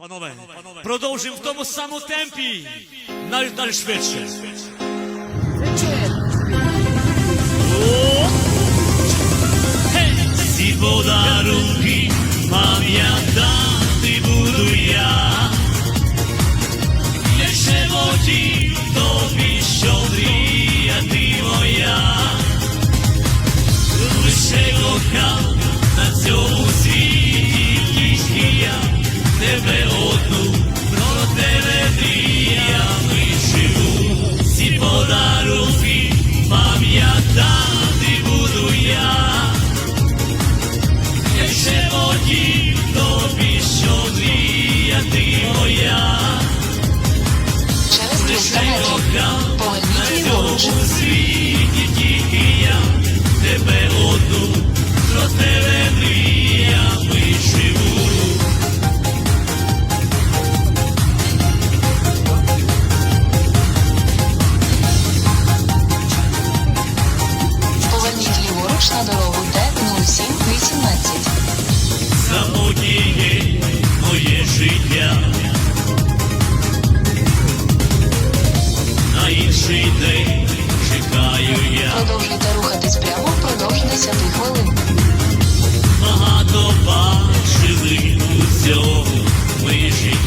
Панове, продовжуємо в тому самому темпі, навіть навіть швидше. О! Гей! Ці подарунки пам'ятати буду я. Не шемотів тобі, що мрія ти моя. Лише кохав на цьому світі тільки я. Тебе одну, про тебе мріями живу. Ці подарунки пам'ятати буду я. Я ще водів тобі, що мрія ти моя. Через 300 метрів поверніть ліворуч. У світі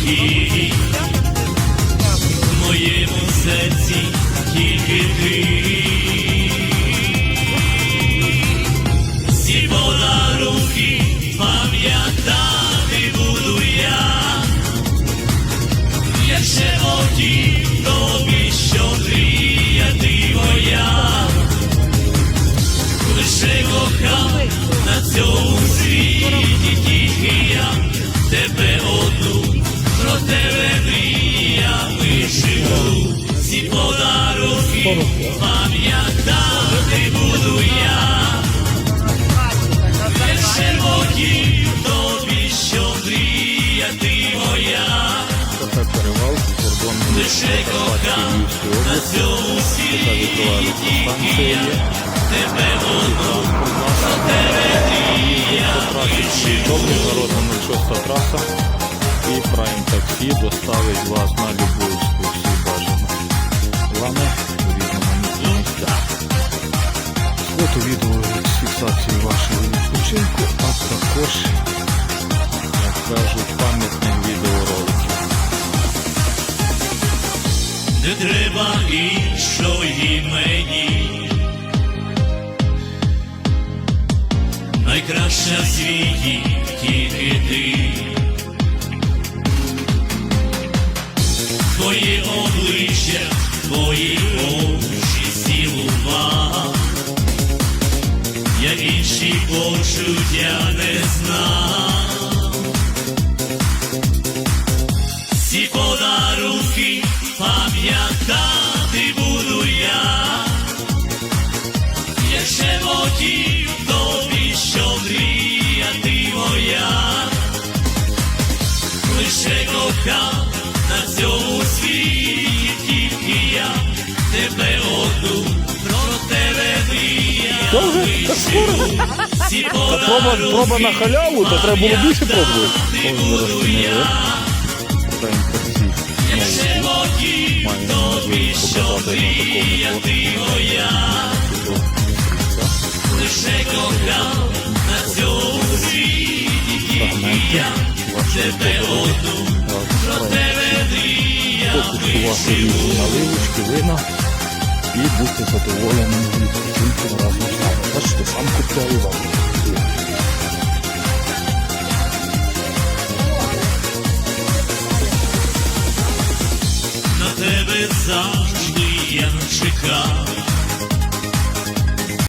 житті. В моєму серці тільки ти. Всі руки пам'ятати буду я. Я ще хотів пам'ятати буду я. Лише тобі, що мрія ти моя. Перевал, кордон Лише кохав на цьому світі тільки я тебе одну. Добре, народна 06 траса. І Prime таксі доставить вас на любу екскурсію бажано. Головне Фото відео з фіксації вашого відпочинку, а також, як кажуть, пам'ятних відеороликів. Не треба іншої мені. Найкраща в світі тільки ти. Твоє обличчя, твої очі Я інші почуття не знав. Ці подарунки пам'ятати буду я. Я ще хотів тобі, що мрія ти моя. Лише кохав Ці Проба, проба на халяву, то треба було більше пробувати. Лише кохав на цьому світі я. Тебе одну, про тебе наливочки, вина і бути задоволеним відпочинком разом з нами. Бачите, сам купляю вам.